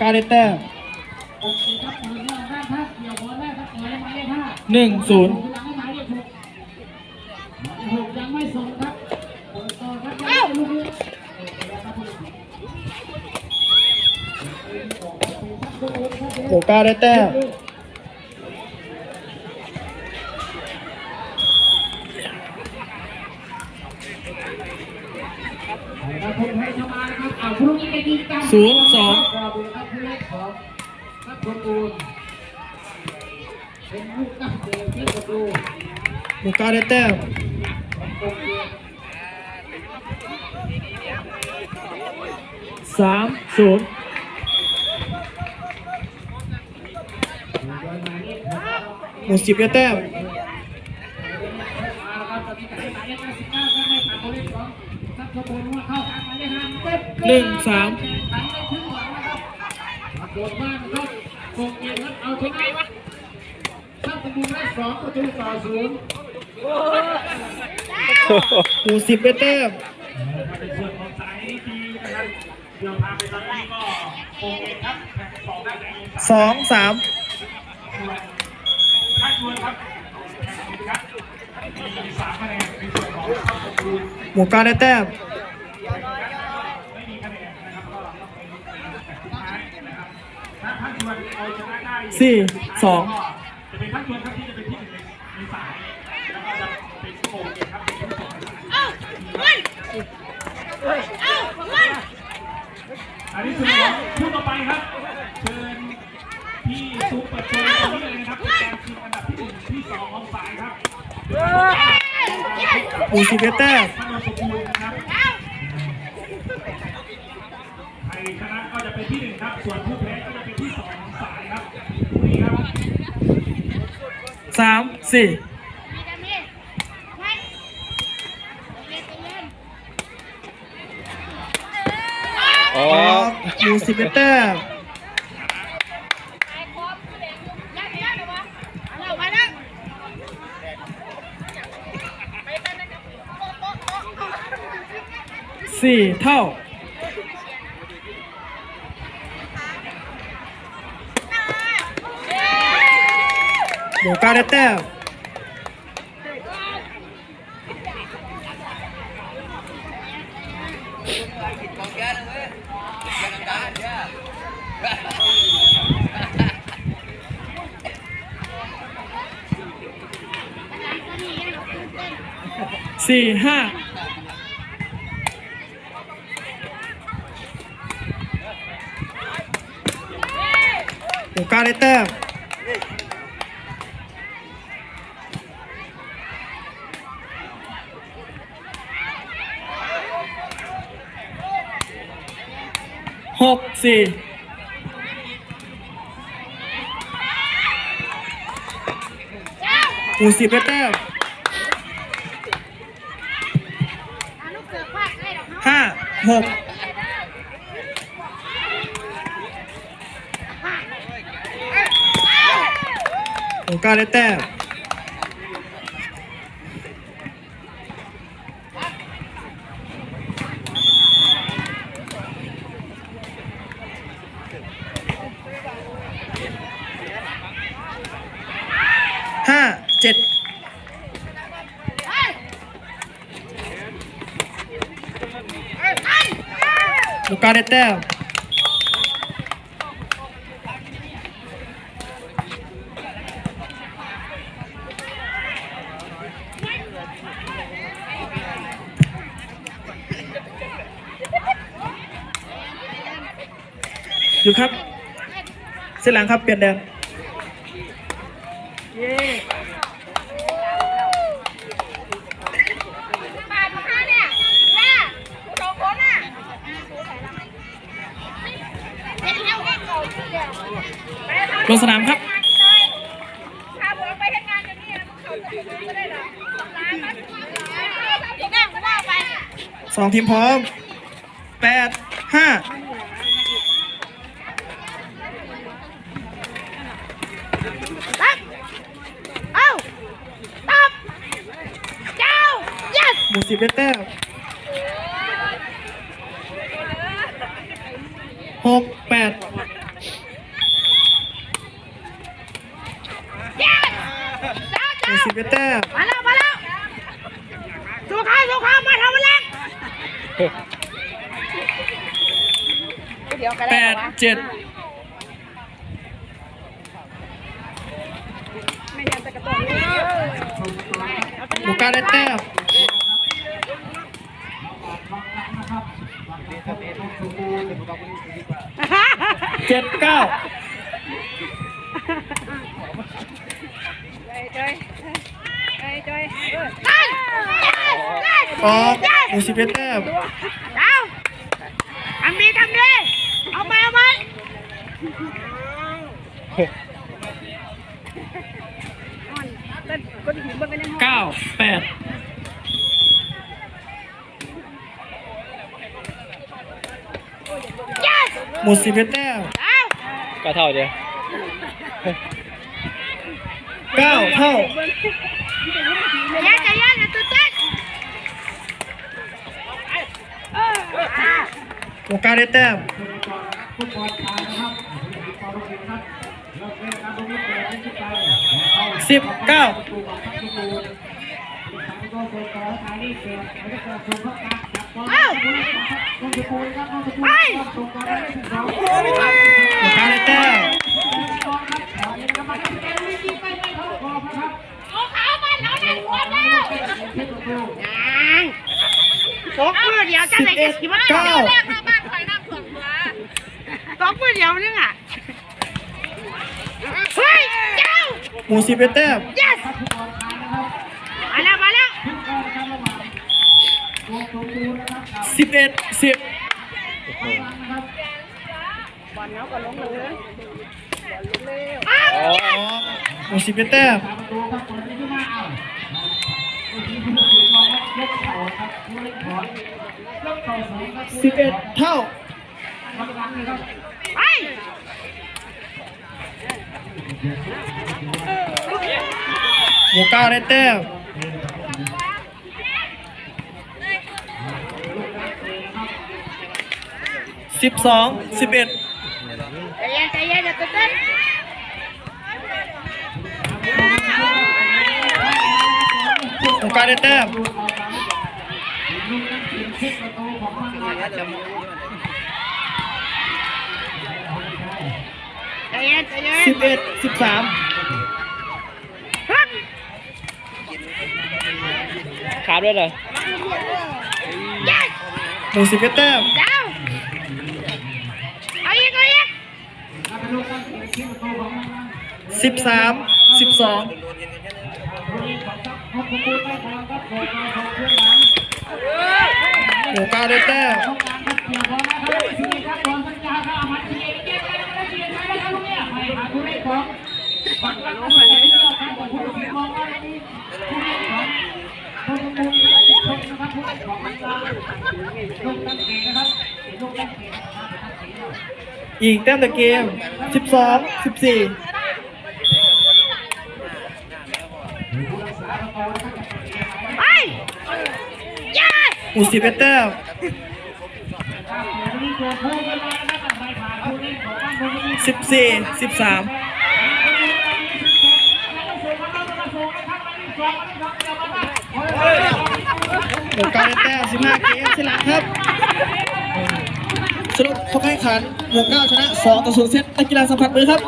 การได้แต้มหนึ่งศูนย์ยังไม่ส่งครับเปิดต่อครับยังไม่ลูกนี้โอกาได้แต้มเราคงให้ชาวบ้านนะครับเอาพรุ่งนี้จะยิงกันศูนย์สอง นักประตูเป็นลูกตั้งเดิมที่ประตูโอกาได้แต้มของตรงเดียวสามศูนย์หมู่สิบได้แต้มมาแล้วครับตอนนี้จะให้หมายาเต้หนึ่งสาม หลังนะครับโดดมากนะครับตรงเกมครับเอาชนะถ้าประตูได้สองประตูต่อศูนย์หมู่สิบได้แต้มในส่วนของสายดีนะครับเดี๋ยวพาไปตอนนี้ก็โอเคครับสองได้แต่ยิงสองสามถ้าชวนครับแข่งดีครับมีสามคะแนนในส่วนของข้าวตูนหมู่เก้าได้แต้มมีคะแนนนะครับก็ต้องเป็นแต่สุดท้ายนะครับถ้าท่านชวนเอาชนะได้ สี่สองจะเป็นท่านชวนครับที่จะเป็นที่หนึ่งในสายแล้วก็จะเป็นโอเคครับเป็นที่สองอันนี้คือของคู่ต่อไปครับเชิญพี่ซุปเปอร์โชว์ตรงนี้เลยนะครับเป็นการชิงอันดับที่หนึ่งที่สองของสายครับหมู่สิบได้แต้มท่านนสมบูรณ์นะครับใครชนะก็จะเป็นที่หนึ่งครับส่วนผู้แพ้ก็จะเป็นที่สองของสายครับนี่ครับ สามสี่ออออกกหมู่สิบได้แต้มสี่เท่า หมู่เก้าได้แต้มสี่ห้าหมู่เก้ หกสี่หูสิบแต้มห้าหกหมู่เก้าได้แต้มห้าเจ็ด หมู่เก้าได้แต้มอยู่ครับ เส้นหลังครับ เปลี่ยนแดน ปาดมาเนี่ยแม่ผู้สองคนน่ะเป็นเที่ยวแค่เก่าเดียว ลงสนามครับ ถ้าผมไปทำงานอย่างนี้นะเขาจะไม่ได้หรอกร้านมัน อีกนั่งก็ว่าไปสองทีมพร้อมแปดห้าตับเอ้าตับเจ้า yes หมู่สิบได้แต้มหกแปด เสิบเอ็ดแต้มมาแล้วมาแล้วสู้เขาสู้เขามาทำอะไรเดี๋ยวก็แปได้ดเจ็ดไม่งั้นจะกระโดดโมก้าได้แต้มเจ็ดเก้าใจใจใจใจออกหมูสิบเอ็ดแต้มเอาทำดีทำดีเอาไปเอาไปก็ถึงเบิ่งกันในห้องเก้าแปด yes หมูสิบเอ็ดแต้มเอาก็เท่าเดียวเก้าเท่า ใจเย็นใจเย็นอย่าตื่นเต้นเอออะโมก้าได้แต้มฟุตบอลชายนะครับฟารุกินครับเกเล่นการตรงนี้เปิดให้ขึ้นไป สองมือเดียวจะไหนจะสิมาเก้าแรกเราบ้านคอยน้ำท่วมหัวสองมือเดียวนึงอะเฮ้ยเจ้าหมูสิบเอ็ดแต้ม yes มาแล้วมาแล้วสิบเอ็ดสิบอ้าวอ๋อออกหมูสิบเอ็ดแต้ม สิบเอ็ดเท่าไปโมก้าได้แต้มสิบสองสิบเอ็ดใจเย็นใจเย็นอย่าตื่นเต้นโมก้าได้แต้ม ใจเย็นใจเย็นสิบเอ็ดสิบสามฮึบขาด้วยเหรอ yes หมูสิบเอ็ดแต้มเจ้าเอาอีกเอาอีกสิบสามสิบสอง โมก้าได้แต้มอีกแต้มแต่เกม 12 14 ไป yes อูสิเอ็ดแต้มสิบสี่สิบสามหมู่เก้าได้แต้มสิบห้าเกมชนะครับ สรุปผลการแข่งขันหมู่เก้าชนะ2ต่อ0เซตนักกีฬาสัมผัสมือครับ